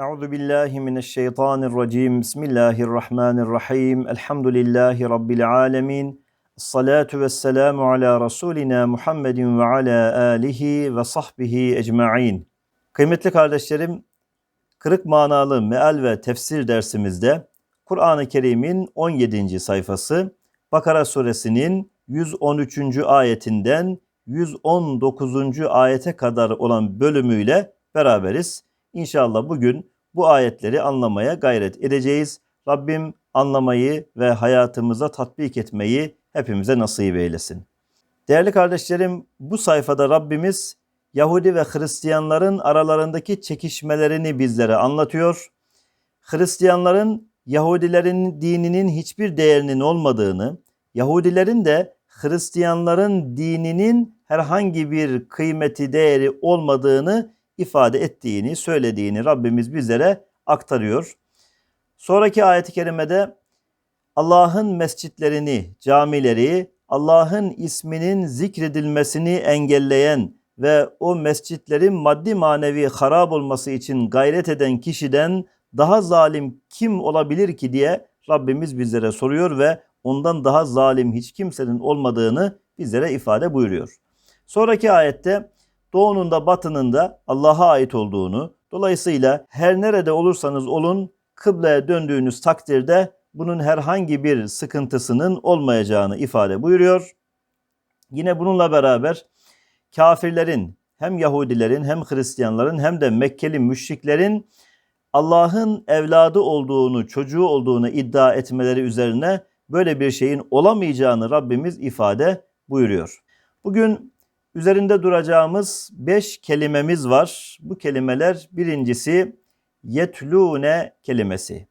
Euzu billahi mineşşeytanirracim. Bismillahirrahmanirrahim. Elhamdülillahi rabbil alamin. Salatu vesselamu ala rasulina Muhammedin ve ala alihi ve sahbihi ecmaîn. Kıymetli kardeşlerim, kırık manalı meal ve tefsir dersimizde Kur'an-ı Kerim'in 17. sayfası Bakara suresinin 113. ayetinden 119. ayete kadar olan bölümüyle beraberiz. İnşallah bugün bu ayetleri anlamaya gayret edeceğiz. Rabbim anlamayı ve hayatımıza tatbik etmeyi hepimize nasip eylesin. Değerli kardeşlerim, bu sayfada Rabbimiz Yahudi ve Hristiyanların aralarındaki çekişmelerini bizlere anlatıyor. Hristiyanların Yahudilerin dininin hiçbir değerinin olmadığını, Yahudilerin de Hristiyanların dininin herhangi bir kıymeti, değeri olmadığını ifade ettiğini, söylediğini Rabbimiz bizlere aktarıyor. Sonraki ayet-i kerimede Allah'ın mescitlerini, camileri, Allah'ın isminin zikredilmesini engelleyen ve o mescitlerin maddi manevi harap olması için gayret eden kişiden daha zalim kim olabilir ki diye Rabbimiz bizlere soruyor ve ondan daha zalim hiç kimsenin olmadığını bizlere ifade buyuruyor. Sonraki ayette doğunun da batının da Allah'a ait olduğunu, dolayısıyla her nerede olursanız olun kıbleye döndüğünüz takdirde bunun herhangi bir sıkıntısının olmayacağını ifade buyuruyor. Yine bununla beraber kafirlerin hem Yahudilerin hem Hristiyanların hem de Mekkeli müşriklerin Allah'ın evladı olduğunu, çocuğu olduğunu iddia etmeleri üzerine böyle bir şeyin olamayacağını Rabbimiz ifade buyuruyor. Bugün üzerinde duracağımız beş kelimemiz var. Bu kelimeler birincisi yetlune kelimesi.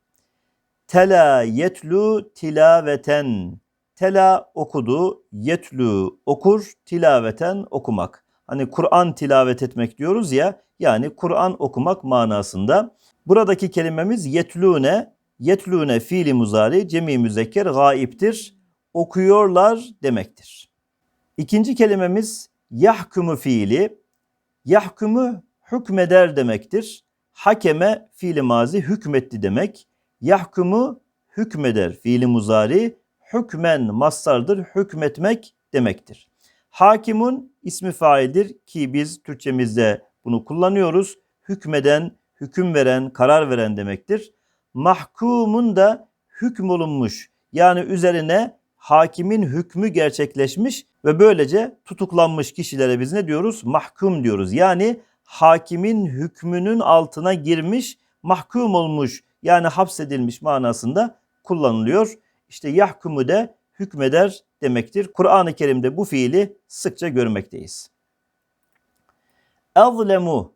Tela yetlu tilaveten. Tela okudu, yetlu okur, tilaveten okumak. Hani Kur'an tilavet etmek diyoruz ya, yani Kur'an okumak manasında. Buradaki kelimemiz yetlune, yetlune fiili muzari, cemi müzekker gaiptir. Okuyorlar demektir. İkinci kelimemiz yahkumu fiili. Yahkumu hükmeder demektir. Hakeme fiili mazi hükmetti demek. Yahkumu hükmeder fiili muzari. Hükmen mastardır hükmetmek demektir. Hakimun ismi faildir ki biz Türkçemizde bunu kullanıyoruz. Hükmeden, hüküm veren, karar veren demektir. Mahkumun da hükmolunmuş yani üzerine hakimin hükmü gerçekleşmiş ve böylece tutuklanmış kişilere biz ne diyoruz? Mahkum diyoruz. Yani hakimin hükmünün altına girmiş, mahkum olmuş yani hapsedilmiş manasında kullanılıyor. İşte yahkumu de hükmeder demektir. Kur'an-ı Kerim'de bu fiili sıkça görmekteyiz. Azlemu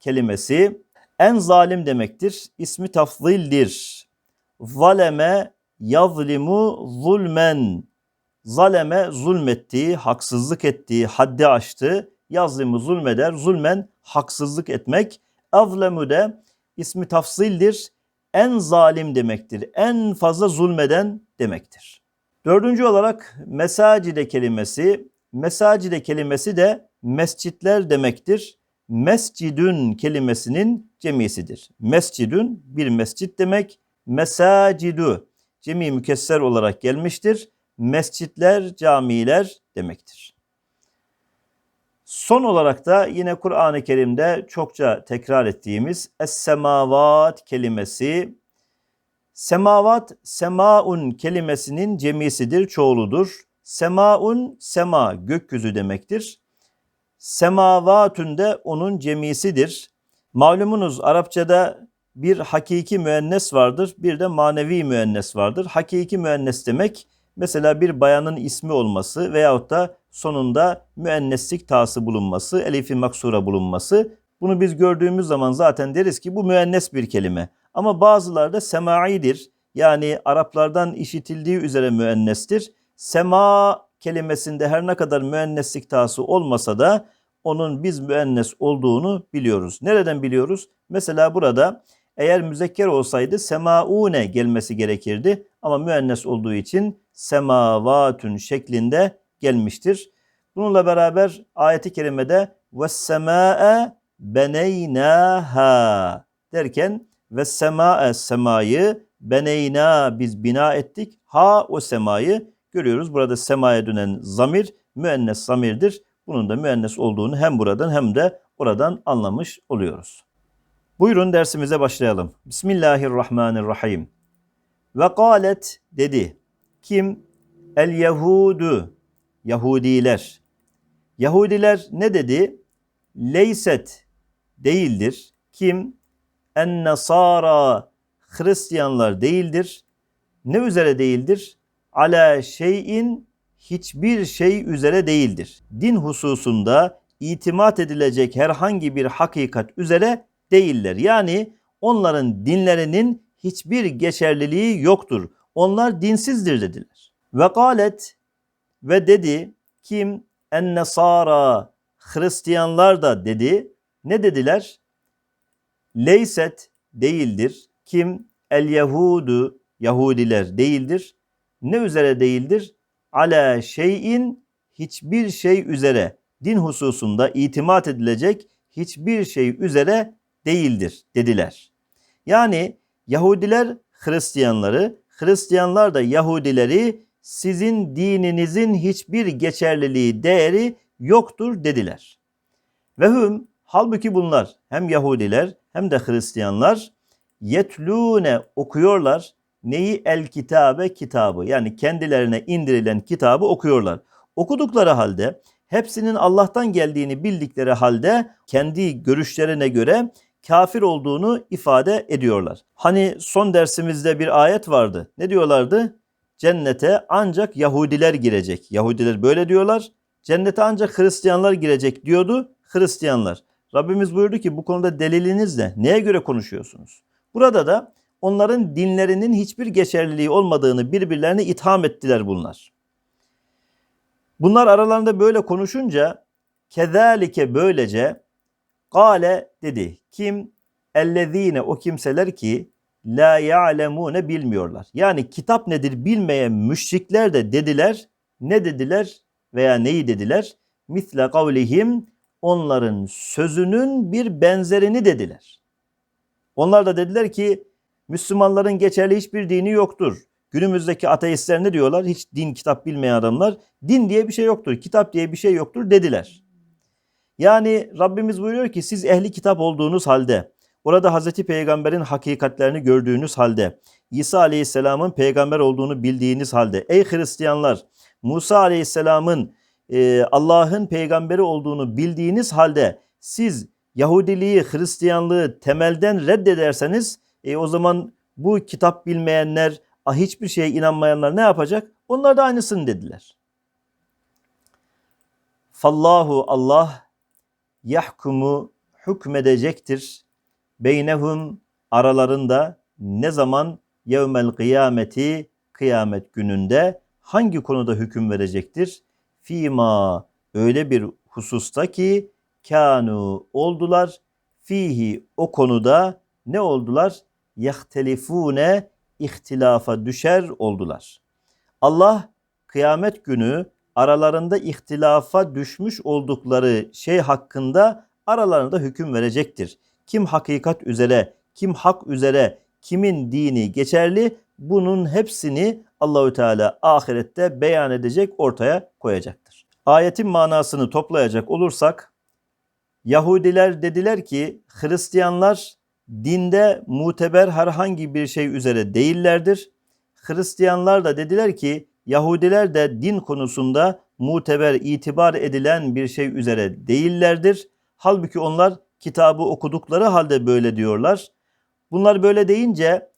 kelimesi en zalim demektir. İsmi tafzildir. Zaleme yazlimu zulmen. Zaleme zulmettiği, haksızlık ettiği, haddi aştı. Yazlimu zulmeder. Zulmen haksızlık etmek. Azlemu de ismi tafsildir. En zalim demektir. En fazla zulmeden demektir. Dördüncü olarak mesacide kelimesi. Mesacide kelimesi de mescitler demektir. Mescidün kelimesinin cemisidir. Mescidün bir mescit demek. Mesacidu cemi mükesser olarak gelmiştir. Mescitler, camiler demektir. Son olarak da yine Kur'an-ı Kerim'de çokça tekrar ettiğimiz es-semavat kelimesi Semavat, semaun kelimesinin cemisidir, çoğuludur. Semaun, sema, gökyüzü demektir. Semavatun de onun cemisidir. Malumunuz Arapçada bir hakiki müennes vardır, bir de manevi müennes vardır. Hakiki müennes demek mesela bir bayanın ismi olması veyahut da sonunda müenneslik tası bulunması, elifi maksura bulunması. Bunu biz gördüğümüz zaman zaten deriz ki bu müennes bir kelime. Ama bazıları da semaidir. Yani Araplardan işitildiği üzere müennestir. Sema kelimesinde her ne kadar müenneslik tası olmasa da onun biz müennes olduğunu biliyoruz. Nereden biliyoruz? Mesela burada eğer müzekker olsaydı semaune gelmesi gerekirdi ama müennes olduğu için semavatun şeklinde gelmiştir. Bununla beraber ayeti kerimede ve sema'e beneynaha derken ve sema semayı beneyna biz bina ettik. Ha o semayı görüyoruz. Burada semaya dönen zamir müennes zamirdir. Bunun da müennes olduğunu hem buradan hem de oradan anlamış oluyoruz. Buyurun dersimize başlayalım. Bismillahirrahmanirrahim. Ve galet dedi. Kim? El Yahudu. Yahudiler. Yahudiler ne dedi? Leyset değildir. Kim? En Nasara. Hristiyanlar değildir. Ne üzere değildir? Ala şeyin hiçbir şey üzere değildir. Din hususunda itimat edilecek herhangi bir hakikat üzere değiller. Yani onların dinlerinin hiçbir geçerliliği yoktur. Onlar dinsizdir dediler. Ve galet ve dedi kim en nesara Hristiyanlar da dedi. Ne dediler? Leyset değildir. Kim el Yahudu Yahudiler değildir. Ne üzere değildir? Ala şeyin hiçbir şey üzere din hususunda itimat edilecek hiçbir şey üzere değildir dediler. Yani Yahudiler Hristiyanları, Hristiyanlar da Yahudileri sizin dininizin hiçbir geçerliliği, değeri yoktur dediler. Ve hüm halbuki bunlar hem Yahudiler hem de Hristiyanlar yetlûne okuyorlar. Neyi el kitabe kitabı yani kendilerine indirilen kitabı okuyorlar. Okudukları halde hepsinin Allah'tan geldiğini bildikleri halde kendi görüşlerine göre kafir olduğunu ifade ediyorlar. Hani son dersimizde bir ayet vardı. Ne diyorlardı? Cennete ancak Yahudiler girecek. Yahudiler böyle diyorlar. Cennete ancak Hristiyanlar girecek diyordu Hristiyanlar. Rabbimiz buyurdu ki bu konuda deliliniz ne? Neye göre konuşuyorsunuz? Burada da onların dinlerinin hiçbir geçerliliği olmadığını birbirlerine itham ettiler bunlar. Bunlar aralarında böyle konuşunca kezalike böylece Kale dedi. Kim? Ellezine o kimseler ki la ya'lemune bilmiyorlar. Yani kitap nedir bilmeyen müşrikler de dediler. Ne dediler veya neyi dediler? Misle kavlihim onların sözünün bir benzerini dediler. Onlar da dediler ki Müslümanların geçerli hiçbir dini yoktur. Günümüzdeki ateistler ne diyorlar? Hiç din kitap bilmeyen adamlar. Din diye bir şey yoktur, kitap diye bir şey yoktur dediler. Yani Rabbimiz buyuruyor ki siz ehli kitap olduğunuz halde, orada Hazreti Peygamber'in hakikatlerini gördüğünüz halde, İsa Aleyhisselam'ın peygamber olduğunu bildiğiniz halde, ey Hristiyanlar, Musa Aleyhisselam'ın e, Allah'ın peygamberi olduğunu bildiğiniz halde siz Yahudiliği, Hristiyanlığı temelden reddederseniz e, o zaman bu kitap bilmeyenler, hiçbir şeye inanmayanlar ne yapacak? Onlar da aynısını dediler. Fallahu Allah yahkumu hükmedecektir. Beynehum aralarında ne zaman yevmel kıyameti kıyamet gününde hangi konuda hüküm verecektir? Fima öyle bir hususta ki kanu oldular fihi o konuda ne oldular? Yahtelifune ihtilafa düşer oldular. Allah kıyamet günü aralarında ihtilafa düşmüş oldukları şey hakkında aralarında hüküm verecektir. Kim hakikat üzere, kim hak üzere, kimin dini geçerli bunun hepsini Allahü Teala ahirette beyan edecek, ortaya koyacaktır. Ayetin manasını toplayacak olursak Yahudiler dediler ki Hristiyanlar dinde muteber herhangi bir şey üzere değillerdir. Hristiyanlar da dediler ki Yahudiler de din konusunda muteber, itibar edilen bir şey üzere değillerdir. Halbuki onlar kitabı okudukları halde böyle diyorlar. Bunlar böyle deyince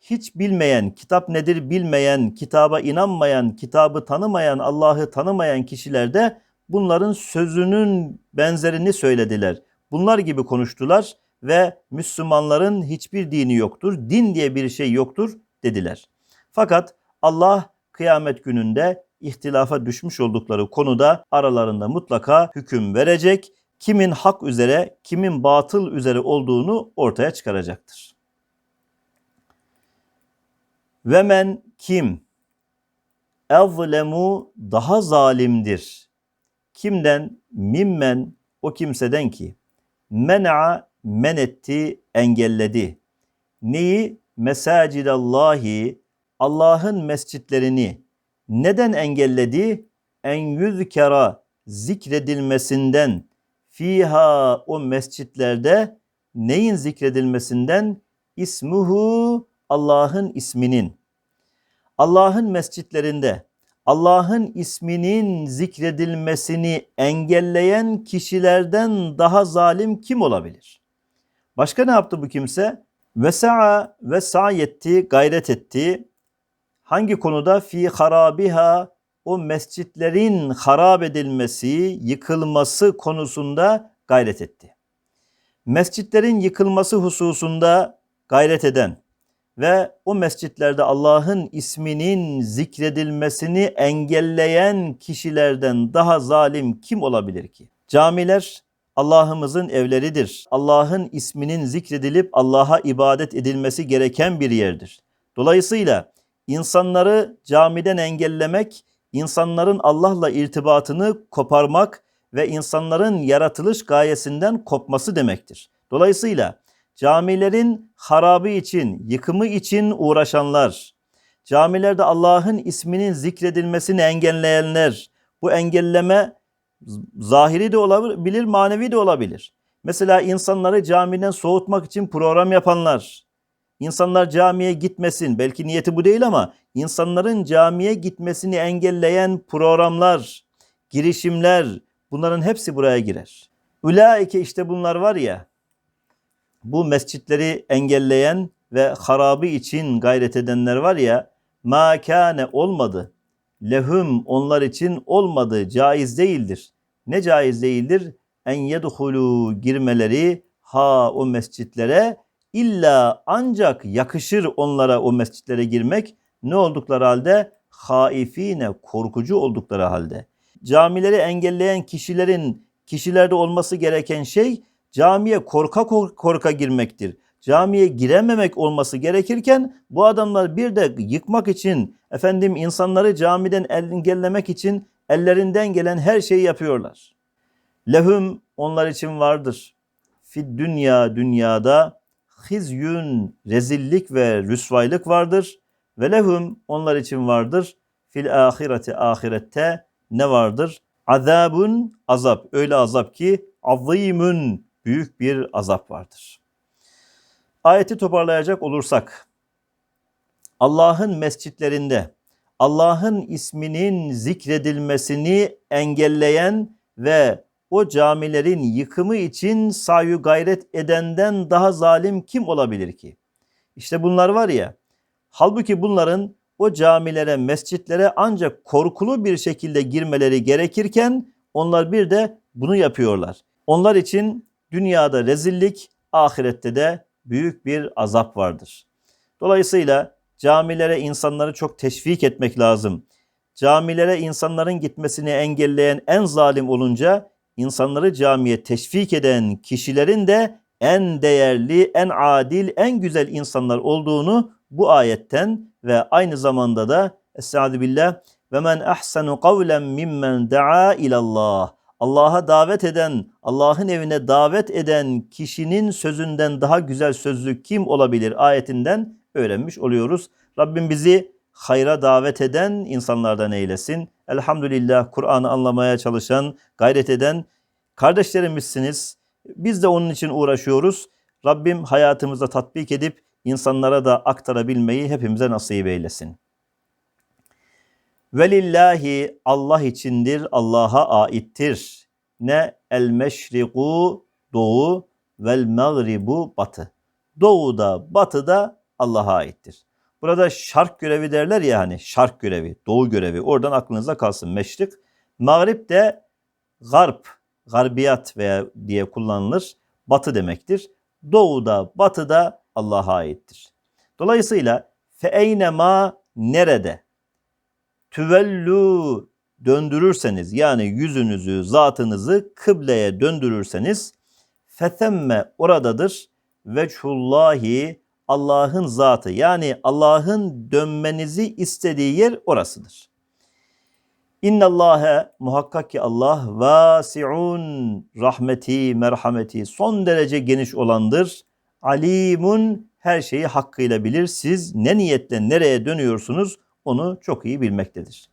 hiç bilmeyen, kitap nedir bilmeyen, kitaba inanmayan, kitabı tanımayan, Allah'ı tanımayan kişiler de bunların sözünün benzerini söylediler. Bunlar gibi konuştular ve Müslümanların hiçbir dini yoktur, din diye bir şey yoktur dediler. Fakat Allah kıyamet gününde ihtilafa düşmüş oldukları konuda aralarında mutlaka hüküm verecek. Kimin hak üzere, kimin batıl üzere olduğunu ortaya çıkaracaktır. Ve men kim evlemu daha zalimdir. Kimden? Mimmen o kimseden ki men'a men etti engelledi. Neyi? Mesacidallahi Allah'ın mescitlerini neden engelledi? En yüzkera zikredilmesinden fiha o mescitlerde neyin zikredilmesinden? İsmuhu Allah'ın isminin. Allah'ın mescitlerinde Allah'ın isminin zikredilmesini engelleyen kişilerden daha zalim kim olabilir? Başka ne yaptı bu kimse? Vesa'a ve sayetti, gayret etti. Hangi konuda? Fi harabiha o mescitlerin harap edilmesi, yıkılması konusunda gayret etti. Mescitlerin yıkılması hususunda gayret eden ve o mescitlerde Allah'ın isminin zikredilmesini engelleyen kişilerden daha zalim kim olabilir ki? Camiler Allah'ımızın evleridir. Allah'ın isminin zikredilip Allah'a ibadet edilmesi gereken bir yerdir. Dolayısıyla insanları camiden engellemek, insanların Allah'la irtibatını koparmak ve insanların yaratılış gayesinden kopması demektir. Dolayısıyla camilerin harabı için, yıkımı için uğraşanlar, camilerde Allah'ın isminin zikredilmesini engelleyenler, bu engelleme zahiri de olabilir, manevi de olabilir. Mesela insanları camiden soğutmak için program yapanlar, insanlar camiye gitmesin, belki niyeti bu değil ama insanların camiye gitmesini engelleyen programlar, girişimler, bunların hepsi buraya girer. Ulaike işte bunlar var ya, bu mescitleri engelleyen ve harabı için gayret edenler var ya, ma kâne olmadı. Lehum onlar için olmadı, caiz değildir. Ne caiz değildir? En yedhulu girmeleri ha o mescitlere illa ancak yakışır onlara o mescitlere girmek ne oldukları halde haifine korkucu oldukları halde. Camileri engelleyen kişilerin kişilerde olması gereken şey camiye korka korka girmektir. Camiye girememek olması gerekirken bu adamlar bir de yıkmak için efendim insanları camiden engellemek için ellerinden gelen her şeyi yapıyorlar. Lehum onlar için vardır. Fid dünya dünyada hizyün rezillik ve rüsvaylık vardır. Ve lehum onlar için vardır. Fil ahireti ahirette ne vardır? Azabun azap. Öyle azap ki azimun büyük bir azap vardır. Ayeti toparlayacak olursak Allah'ın mescitlerinde Allah'ın isminin zikredilmesini engelleyen ve o camilerin yıkımı için sayu gayret edenden daha zalim kim olabilir ki? İşte bunlar var ya. Halbuki bunların o camilere, mescitlere ancak korkulu bir şekilde girmeleri gerekirken onlar bir de bunu yapıyorlar. Onlar için dünyada rezillik, ahirette de büyük bir azap vardır. Dolayısıyla camilere insanları çok teşvik etmek lazım. Camilere insanların gitmesini engelleyen en zalim olunca insanları camiye teşvik eden kişilerin de en değerli, en adil, en güzel insanlar olduğunu bu ayetten ve aynı zamanda da Estaizu billah ve men ahsenu kavlen mimmen daa ilallah. Allah'a davet eden, Allah'ın evine davet eden kişinin sözünden daha güzel sözlü kim olabilir ayetinden öğrenmiş oluyoruz. Rabbim bizi hayra davet eden insanlardan eylesin. Elhamdülillah Kur'an'ı anlamaya çalışan, gayret eden kardeşlerimizsiniz. Biz de onun için uğraşıyoruz. Rabbim hayatımızda tatbik edip insanlara da aktarabilmeyi hepimize nasip eylesin. Velillahi Allah içindir, Allah'a aittir. Ne el meşriku doğu vel mağribu batı. Doğuda, batıda Allah'a aittir. Burada şark görevi derler ya hani şark görevi, doğu görevi. Oradan aklınıza kalsın meşrik. Mağrib de garp, garbiyat veya diye kullanılır. Batı demektir. Doğuda, batıda Allah'a aittir. Dolayısıyla feiynema nerede? Tüvellu döndürürseniz yani yüzünüzü, zatınızı kıbleye döndürürseniz fetemme oradadır. Veçhullahi Allah'ın zatı yani Allah'ın dönmenizi istediği yer orasıdır. İnnallâhe muhakkak ki Allah vasiun rahmeti merhameti son derece geniş olandır. alimun her şeyi hakkıyla bilir. Siz ne niyetle nereye dönüyorsunuz onu çok iyi bilmektedir.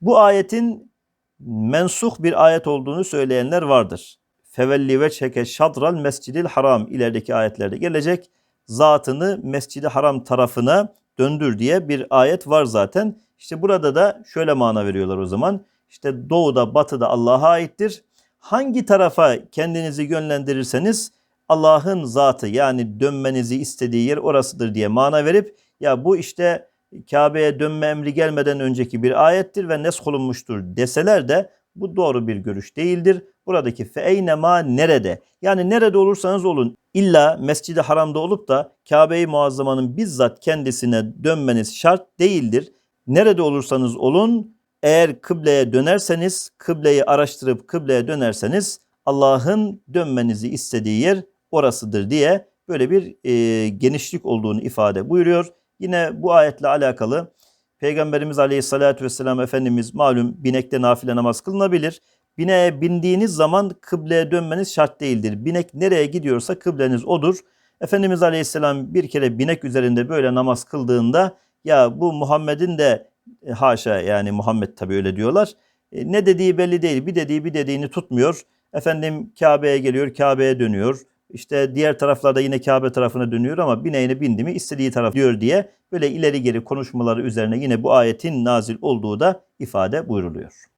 Bu ayetin mensuh bir ayet olduğunu söyleyenler vardır. Fevelli ve çeke şadral mescidil haram ilerideki ayetlerde gelecek. Zatını mescidi haram tarafına döndür diye bir ayet var zaten. İşte burada da şöyle mana veriyorlar o zaman. İşte doğuda batıda Allah'a aittir. Hangi tarafa kendinizi yönlendirirseniz Allah'ın zatı yani dönmenizi istediği yer orasıdır diye mana verip ya bu işte Kabe'ye dönme emri gelmeden önceki bir ayettir ve nesk olunmuştur deseler de bu doğru bir görüş değildir. Buradaki feeynema nerede? Yani nerede olursanız olun illa Mescid-i Haram'da olup da Kabe-i Muazzama'nın bizzat kendisine dönmeniz şart değildir. Nerede olursanız olun eğer kıbleye dönerseniz, kıbleyi araştırıp kıbleye dönerseniz Allah'ın dönmenizi istediği yer orasıdır diye böyle bir e, genişlik olduğunu ifade buyuruyor. Yine bu ayetle alakalı Peygamberimiz Aleyhisselatü Vesselam Efendimiz malum binekte nafile namaz kılınabilir. Bineğe bindiğiniz zaman kıbleye dönmeniz şart değildir. Binek nereye gidiyorsa kıbleniz odur. Efendimiz Aleyhisselam bir kere binek üzerinde böyle namaz kıldığında ya bu Muhammed'in de e, haşa yani Muhammed tabi öyle diyorlar. E, ne dediği belli değil. Bir dediği bir dediğini tutmuyor. Efendim Kabe'ye geliyor, Kabe'ye dönüyor. İşte diğer taraflarda yine Kabe tarafına dönüyor ama bineğine bindi mi istediği taraf diyor diye böyle ileri geri konuşmaları üzerine yine bu ayetin nazil olduğu da ifade buyruluyor.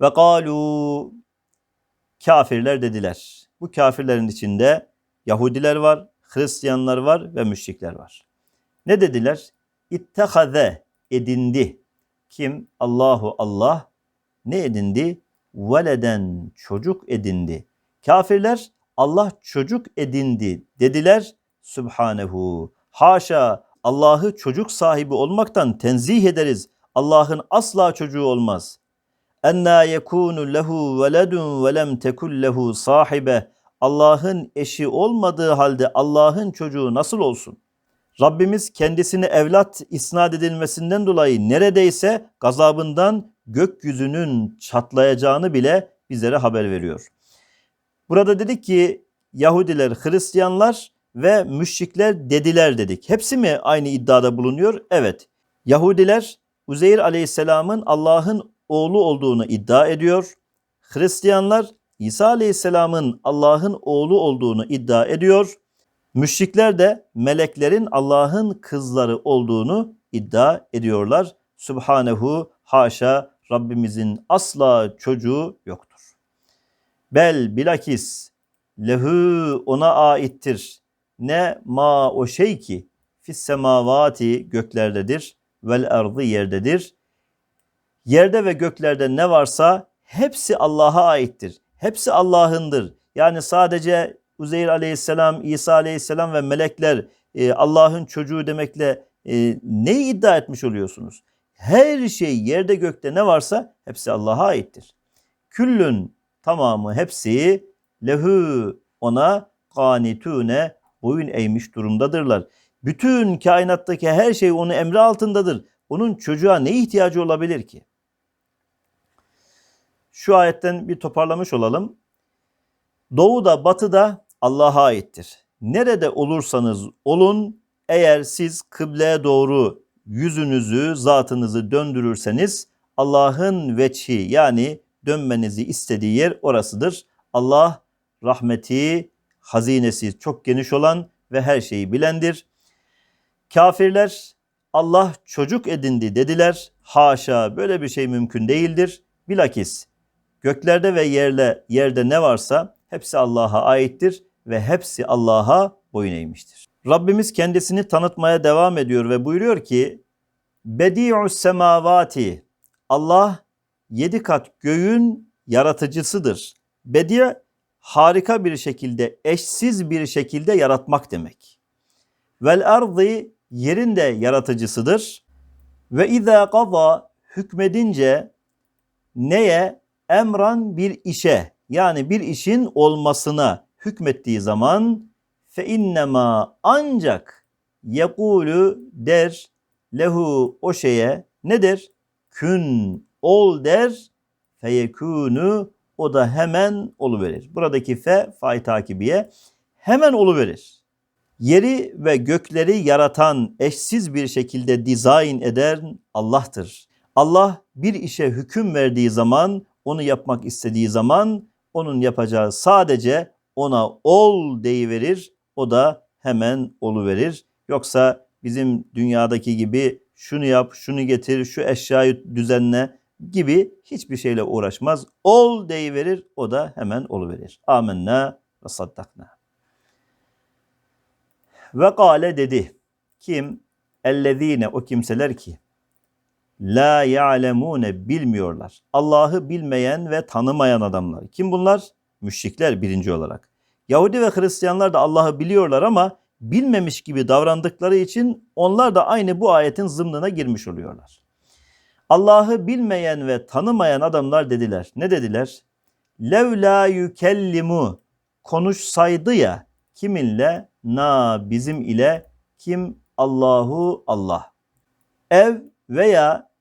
Ve kalu kafirler dediler. Bu kafirlerin içinde Yahudiler var, Hristiyanlar var ve müşrikler var. Ne dediler? İttehaze edindi. Kim? Allahu Allah ne edindi? Veleden çocuk edindi. Kafirler Allah çocuk edindi dediler. Sübhanehu. Haşa Allah'ı çocuk sahibi olmaktan tenzih ederiz. Allah'ın asla çocuğu olmaz. Enna yekunu lehu veledun ve lem tekun lehu sahibe. Allah'ın eşi olmadığı halde Allah'ın çocuğu nasıl olsun? Rabbimiz kendisine evlat isnat edilmesinden dolayı neredeyse gazabından gökyüzünün çatlayacağını bile bizlere haber veriyor. Burada dedik ki Yahudiler, Hristiyanlar ve müşrikler dediler dedik. Hepsi mi aynı iddiada bulunuyor? Evet. Yahudiler Uzeyr Aleyhisselam'ın Allah'ın oğlu olduğunu iddia ediyor. Hristiyanlar İsa Aleyhisselam'ın Allah'ın oğlu olduğunu iddia ediyor. Müşrikler de meleklerin Allah'ın kızları olduğunu iddia ediyorlar. Subhanehu haşa Rabbimizin asla çocuğu yoktur. Bel bilakis lehu ona aittir. Ne ma o şey ki fis semavati göklerdedir vel ardı yerdedir. Yerde ve göklerde ne varsa hepsi Allah'a aittir. Hepsi Allah'ındır. Yani sadece Uzeyr aleyhisselam, İsa aleyhisselam ve melekler e, Allah'ın çocuğu demekle e, neyi iddia etmiş oluyorsunuz? Her şey yerde gökte ne varsa hepsi Allah'a aittir. Küllün tamamı hepsi lehu ona kanitune boyun eğmiş durumdadırlar. Bütün kainattaki her şey onun emri altındadır. Onun çocuğa ne ihtiyacı olabilir ki? Şu ayetten bir toparlamış olalım. Doğuda, batıda Allah'a aittir. Nerede olursanız olun eğer siz kıbleye doğru yüzünüzü, zatınızı döndürürseniz Allah'ın veçhi yani dönmenizi istediği yer orasıdır. Allah rahmeti, hazinesi çok geniş olan ve her şeyi bilendir. Kafirler Allah çocuk edindi dediler. Haşa böyle bir şey mümkün değildir. Bilakis göklerde ve yerle yerde ne varsa hepsi Allah'a aittir ve hepsi Allah'a boyun eğmiştir. Rabbimiz kendisini tanıtmaya devam ediyor ve buyuruyor ki Bedi'us semavati Allah yedi kat göğün yaratıcısıdır. Bedi harika bir şekilde, eşsiz bir şekilde yaratmak demek. Vel ardı yerin de yaratıcısıdır. Ve izâ qada hükmedince neye? Emran bir işe yani bir işin olmasına hükmettiği zaman fe innema ancak yekulu der lehu o şeye nedir? Kün ol der feyekunu o da hemen oluverir. Buradaki fe fay takibiye hemen oluverir. Yeri ve gökleri yaratan, eşsiz bir şekilde dizayn eden Allah'tır. Allah bir işe hüküm verdiği zaman, onu yapmak istediği zaman onun yapacağı sadece ona ol deyiverir. O da hemen oluverir. Yoksa bizim dünyadaki gibi şunu yap, şunu getir, şu eşyayı düzenle gibi hiçbir şeyle uğraşmaz. Ol deyiverir, o da hemen oluverir. Amenna ve saddakna. Ve kâle dedi. Kim? Ellezîne o kimseler ki la ya'lemune bilmiyorlar. Allah'ı bilmeyen ve tanımayan adamlar. Kim bunlar? Müşrikler birinci olarak. Yahudi ve Hristiyanlar da Allah'ı biliyorlar ama bilmemiş gibi davrandıkları için onlar da aynı bu ayetin zımnına girmiş oluyorlar. Allah'ı bilmeyen ve tanımayan adamlar dediler. Ne dediler? Levla yükellimu konuşsaydı ya kiminle na bizim ile kim Allahu Allah. Ev veya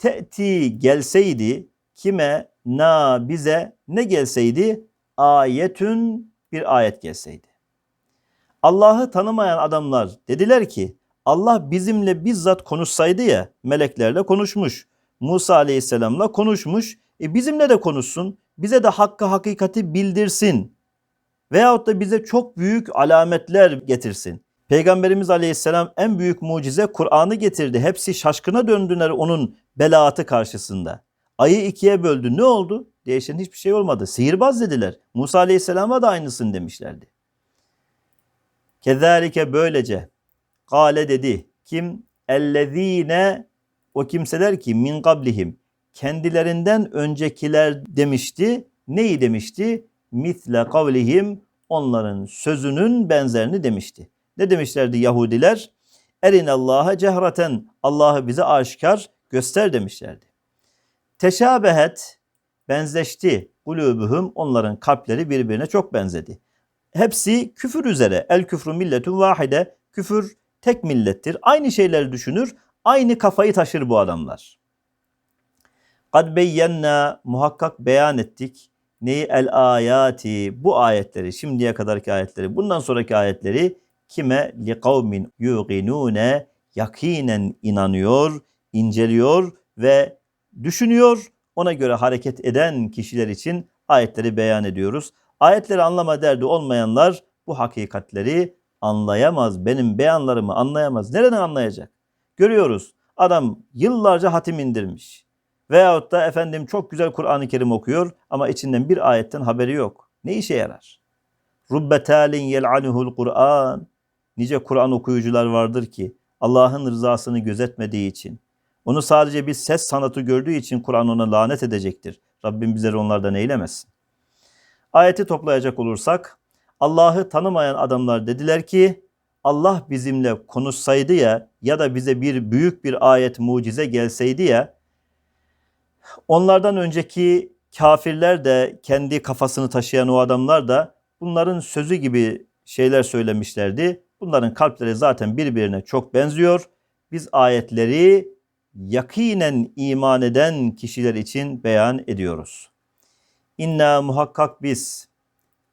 te'ti gelseydi kime na bize ne gelseydi ayetün bir ayet gelseydi. Allah'ı tanımayan adamlar dediler ki Allah bizimle bizzat konuşsaydı ya meleklerle konuşmuş. Musa aleyhisselamla konuşmuş. E bizimle de konuşsun. Bize de hakkı hakikati bildirsin. Veyahut da bize çok büyük alametler getirsin. Peygamberimiz aleyhisselam en büyük mucize Kur'an'ı getirdi. Hepsi şaşkına döndüler onun belaatı karşısında. Ayı ikiye böldü. Ne oldu? Değişen hiçbir şey olmadı. Sihirbaz dediler. Musa aleyhisselama da aynısını demişlerdi. Kezalike böylece Kale dedi. Kim? Ellezine o kimseler ki min kablihim kendilerinden öncekiler demişti. Neyi demişti? Misle kavlihim onların sözünün benzerini demişti. Ne demişlerdi Yahudiler? Erin Allah'a cehreten Allah'ı bize aşikar göster demişlerdi. Teşabehet benzeşti. Kulubuhum onların kalpleri birbirine çok benzedi. Hepsi küfür üzere. El küfrü milletun vahide. Küfür tek millettir. Aynı şeyleri düşünür. Aynı kafayı taşır bu adamlar. Kad beyyenna muhakkak beyan ettik. Neyi el ayati bu ayetleri şimdiye kadarki ayetleri bundan sonraki ayetleri kime li kavmin yuqinune yakinen inanıyor, inceliyor ve düşünüyor. Ona göre hareket eden kişiler için ayetleri beyan ediyoruz. Ayetleri anlama derdi olmayanlar bu hakikatleri anlayamaz. Benim beyanlarımı anlayamaz. Nereden anlayacak? Görüyoruz. Adam yıllarca hatim indirmiş. Veyahut da efendim çok güzel Kur'an-ı Kerim okuyor ama içinden bir ayetten haberi yok. Ne işe yarar? Rubbetalin yel'anuhul Kur'an. Nice Kur'an okuyucular vardır ki Allah'ın rızasını gözetmediği için, onu sadece bir ses sanatı gördüğü için Kur'an ona lanet edecektir. Rabbim bizleri onlardan eylemesin. Ayeti toplayacak olursak Allah'ı tanımayan adamlar dediler ki Allah bizimle konuşsaydı ya ya da bize bir büyük bir ayet mucize gelseydi ya onlardan önceki kafirler de kendi kafasını taşıyan o adamlar da bunların sözü gibi şeyler söylemişlerdi. Bunların kalpleri zaten birbirine çok benziyor. Biz ayetleri yakinen iman eden kişiler için beyan ediyoruz. İnna muhakkak biz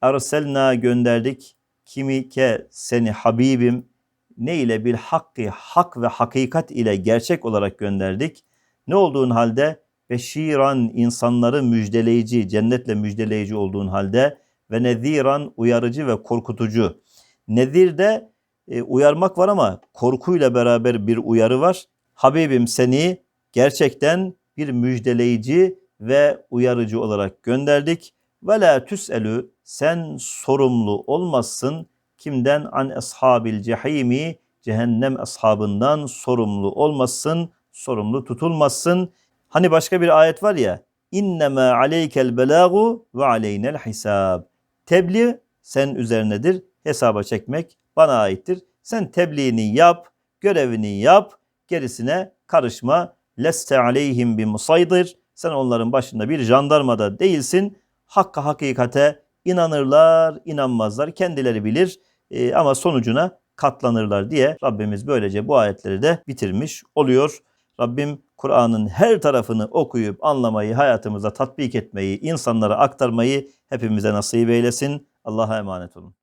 erselna gönderdik kimi ke seni Habibim ne ile bil hakkı hak ve hakikat ile gerçek olarak gönderdik. Ne olduğun halde beşiran insanları müjdeleyici, cennetle müjdeleyici olduğun halde ve neziran uyarıcı ve korkutucu. Nezir de e, uyarmak var ama korkuyla beraber bir uyarı var. Habibim seni gerçekten bir müjdeleyici ve uyarıcı olarak gönderdik. Ve la tüselü sen sorumlu olmazsın kimden an ashabil cehimi cehennem ashabından sorumlu olmazsın, sorumlu tutulmazsın. Hani başka bir ayet var ya innema aleykel belagu ve aleynel hisab. Tebliğ sen üzerinedir. Hesaba çekmek bana aittir. Sen tebliğini yap, görevini yap, gerisine karışma. Leste aleyhim bi musaydir. Sen onların başında bir jandarma da değilsin. Hakka hakikate inanırlar, inanmazlar. Kendileri bilir e, ama sonucuna katlanırlar diye Rabbimiz böylece bu ayetleri de bitirmiş oluyor. Rabbim Kur'an'ın her tarafını okuyup anlamayı, hayatımıza tatbik etmeyi, insanlara aktarmayı hepimize nasip eylesin. Allah'a emanet olun.